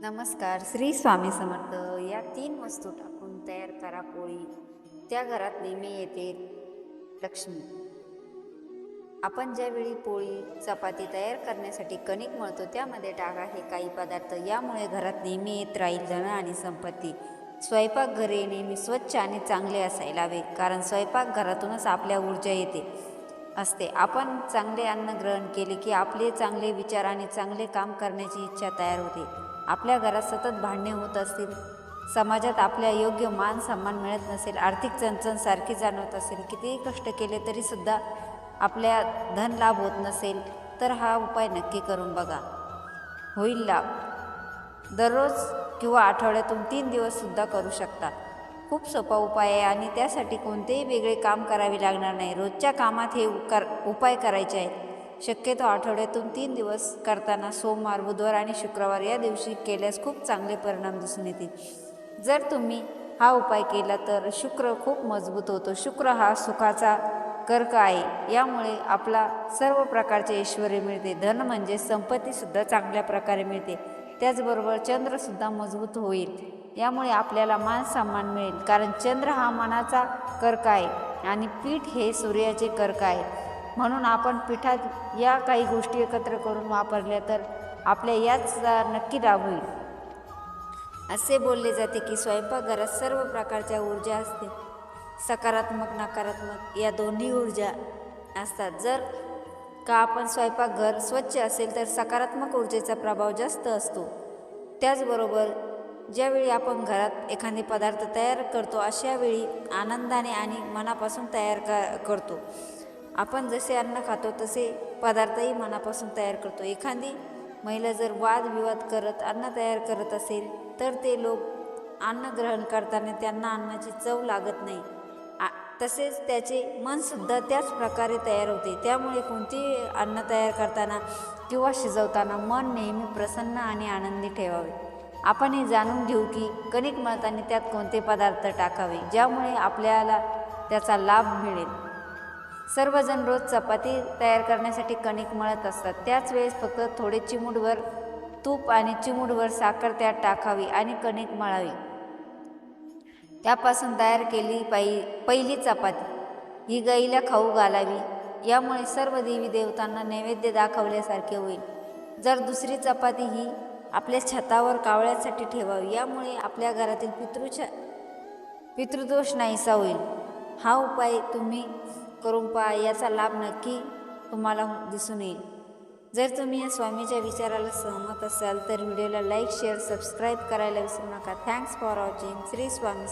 नमस्कार श्री स्वामी समर्थ. या तीन वस्तू टाकून तयार करा पोळी. त्या घरात नेहमी येते लक्ष्मी. आपण ज्यावेळी पोळी चपाती तयार करण्यासाठी कणिक मळतो त्यामध्ये टाका हे काही पदार्थ यामुळे घरात नेहमी येत राहील धन आणि संपत्ती. स्वयंपाकघरे नेहमी स्वच्छ आणि चांगले असायला हवे कारण स्वयंपाकघरातूनच आपल्या ऊर्जा येते असते. आपण चांगले अन्न ग्रहण केले की आपले चांगले विचार आणि चांगले काम करण्याची इच्छा तयार होते. आपल्या घरात सतत भांडणे होत असतील समाजात आपल्या योग्य मान सन्मान मिळत नसेल आर्थिक चणचण सारखी जाणवत असेल कितीही कष्ट केले तरीसुद्धा आपल्या धन लाभ होत नसेल तर हा उपाय नक्की करून बघा. होईल लाभ. दररोज किंवा आठवड्यातून तीन दिवससुद्धा करू शकता. खूप सोपा उपाय आहे आणि त्यासाठी कोणतेही वेगळे काम करावे लागणार नाही. रोजच्या कामात हे कर उपाय करायचे आहेत. शक्यतो आठवड्यातून तीन दिवस करताना सोमवार बुधवार आणि शुक्रवार या दिवशी केल्यास खूप चांगले परिणाम दिसून येतील. जर तुम्ही हा उपाय केला तर शुक्र खूप मजबूत होतो. शुक्र हा सुखाचा कर्क आहे. यामुळे आपला सर्व प्रकारचे ऐश्वर मिळते. धन म्हणजे संपत्तीसुद्धा चांगल्या प्रकारे मिळते. त्याचबरोबर चंद्रसुद्धा मजबूत होईल. यामुळे आपल्याला मान सन्मान मिळेल. कारण चंद्र हा मनाचा कर्क आहे आणि पीठ हे सूर्याचे कर्क आहे. म्हणून आपण पिठात या काही गोष्टी एकत्र करून वापरल्या तर आपल्या याच नक्की लाभ होईल. असे बोलले जाते की स्वयंपाकघरात सर्व प्रकारच्या ऊर्जा असते. सकारात्मक नकारात्मक या दोन्ही ऊर्जा असतात. जर का आपण स्वयंपाकघर स्वच्छ असेल तर सकारात्मक ऊर्जेचा प्रभाव जास्त असतो. त्याचबरोबर ज्यावेळी आपण घरात एखादे पदार्थ तयार करतो अशावेळी आनंदाने आणि मनापासून तयार का करतो. आपण जसे अन्न खातो तसे पदार्थही मनापासून तयार करतो. एखादी महिला जर वादविवाद करत अन्न तयार करत असेल तर ते लोक अन्न ग्रहण करताना त्यांना अन्नाची चव लागत नाही. आ तसेच त्याचे मनसुद्धा त्याच प्रकारे तयार होते. त्यामुळे कोणतेही अन्न तयार करताना किंवा शिजवताना मन नेहमी प्रसन्न आणि आनंदी ठेवावे. आपण हे जाणून घेऊ की कणिक मळताना त्यात कोणते पदार्थ टाकावे ज्यामुळे आपल्याला त्याचा लाभ मिळेल. सर्वजण रोज चपाती तयार करण्यासाठी कणिक मळत असतात. त्याच वेळेस फक्त थोडे चिमूटभर तूप आणि चिमूटभर साखर त्यात टाकावी आणि कणिक मळावी. त्यापासून तयार केली पाई पहिली चपाती. ही गाईला खाऊ घालावी. यामुळे सर्व देवी देवतांना नैवेद्य दाखवल्यासारखे होईल. जर दुसरी चपाती ही आपल्या छतावर कावळ्यासाठी ठेवावी यामुळे आपल्या घरातील पितृच्या पितृदोष नाहीसा होईल. हा उपाय तुम्ही करून पहा याचा लाभ नक्की तुम्हाला दिसून येईल. जर तुम्ही या स्वामीच्या विचाराला सहमत असाल तर व्हिडिओला लाईक शेअर सबस्क्राईब करायला विसरू नका. Thanks for watching Shri Swami